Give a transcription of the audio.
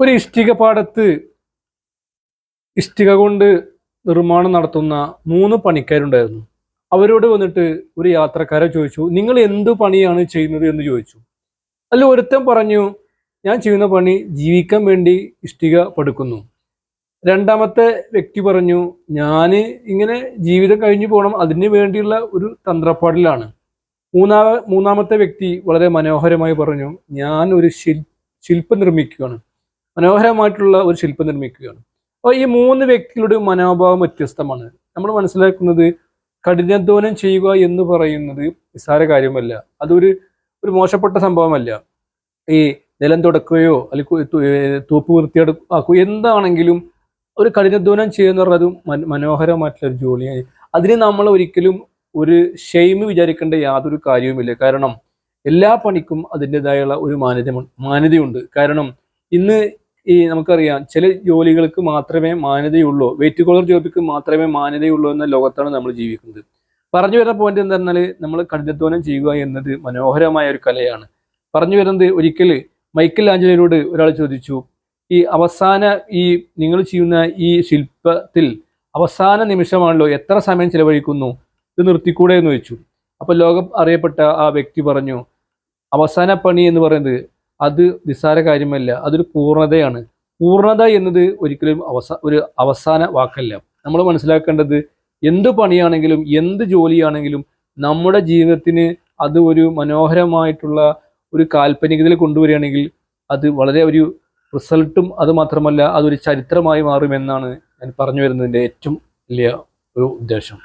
ഒരു ഇഷ്ടിക പാടത്ത് ഇഷ്ടിക കൊണ്ട് നിർമ്മാണം നടത്തുന്ന മൂന്ന് പണിക്കാരുണ്ടായിരുന്നു. അവരോട് വന്നിട്ട് ഒരു യാത്രക്കാരെ ചോദിച്ചു നിങ്ങൾ എന്ത് പണിയാണ് ചെയ്യുന്നത്? എന്ന് ചോദിച്ചു. അതിൽ ഒരുത്തൻ പറഞ്ഞു ഞാൻ ചെയ്യുന്ന പണി ജീവിക്കാൻ വേണ്ടി ഇഷ്ടിക പടുക്കുന്നു. രണ്ടാമത്തെ വ്യക്തി പറഞ്ഞു ഞാൻ ഇങ്ങനെ ജീവിതം കഴിഞ്ഞു പോകണം അതിന് വേണ്ടിയുള്ള ഒരു തന്ത്രപ്പാടിലാണ്. മൂന്നാമ മൂന്നാമത്തെ വ്യക്തി വളരെ മനോഹരമായി പറഞ്ഞു ഞാൻ ഒരു ശിൽ ശില്പം നിർമ്മിക്കുകയാണ്. മനോഹരമായിട്ടുള്ള ഒരു ശില്പം നിർമ്മിക്കുകയാണ്. അപ്പോൾ ഈ മൂന്ന് വ്യക്തികളുടെ മനോഭാവം വ്യത്യസ്തമാണ്. നമ്മൾ മനസ്സിലാക്കുന്നത് കഠിനാധ്വാനം ചെയ്യുക എന്ന് പറയുന്നത് നിസ്സാര കാര്യമല്ല. അതൊരു ഒരു മോശപ്പെട്ട സംഭവമല്ല. ഈ നിലം തുടക്കുകയോ അല്ലെങ്കിൽ തൂപ്പ് വൃത്തിയെടുക്കുകയോ എന്താണെങ്കിലും ഒരു കഠിനാധ്വാനം ചെയ്യുന്ന മന- മനോഹരമായിട്ടുള്ള ഒരു ജോലിയാണ് അതിന് നമ്മൾ ഒരിക്കലും ഒരു ഷെയിം വിചാരിക്കേണ്ട യാതൊരു കാര്യവുമില്ല. കാരണം എല്ലാ പണിക്കും അതിന്റെതായുള്ള ഒരു മാന്യത മാന്യതയുണ്ട്. കാരണം ഇന്ന് ഈ നമുക്കറിയാം ചില ജോലികൾക്ക് മാത്രമേ മാന്യതയുള്ളൂ വെയിറ്റ് കോളർ ജോലിക്ക് മാത്രമേ മാന്യതയുള്ളൂ എന്ന ലോകത്താണ് നമ്മൾ ജീവിക്കുന്നത്. പറഞ്ഞു വരുന്ന പോയിന്റ് എന്താ പറഞ്ഞാൽ നമ്മൾ കഠിനധ്വാനം ചെയ്യുക എന്നത് മനോഹരമായ ഒരു കലയാണ്. പറഞ്ഞു വരുന്നത് ഒരിക്കൽ മൈക്കൽ ആഞ്ചലോട് ഒരാൾ ചോദിച്ചു ഈ അവസാന ഈ നിങ്ങൾ ചെയ്യുന്ന ഈ ശില്പത്തിൽ അവസാന നിമിഷമാണല്ലോ എത്ര സമയം ചിലവഴിക്കുന്നു? ഇത് നിർത്തിക്കൂടെ? എന്ന് ചോദിച്ചു. അപ്പൊ ലോകം അറിയപ്പെട്ട ആ വ്യക്തി പറഞ്ഞു അവസാന പണി എന്ന് പറയുന്നത് അത് നിസ്സാര കാര്യമല്ല അതൊരു പൂർണതയാണ്. പൂർണത എന്നത് ഒരിക്കലും അവസാന ഒരു അവസാന വാക്കല്ല. നമ്മൾ മനസ്സിലാക്കേണ്ടത് എന്ത് പണിയാണെങ്കിലും എന്ത് ജോലിയാണെങ്കിലും നമ്മുടെ ജീവിതത്തിന് അത് ഒരു മനോഹരമായിട്ടുള്ള ഒരു കാൽപ്പനികതയിൽ കൊണ്ടുവരികയാണെങ്കിൽ അത് വളരെ ഒരു റിസൾട്ടും അത് മാത്രമല്ല അതൊരു ചരിത്രമായി മാറുമെന്നാണ് ഞാൻ പറഞ്ഞു വരുന്നതിന്റെ ഏറ്റവും വലിയ ഒരു ഉദ്ദേശം.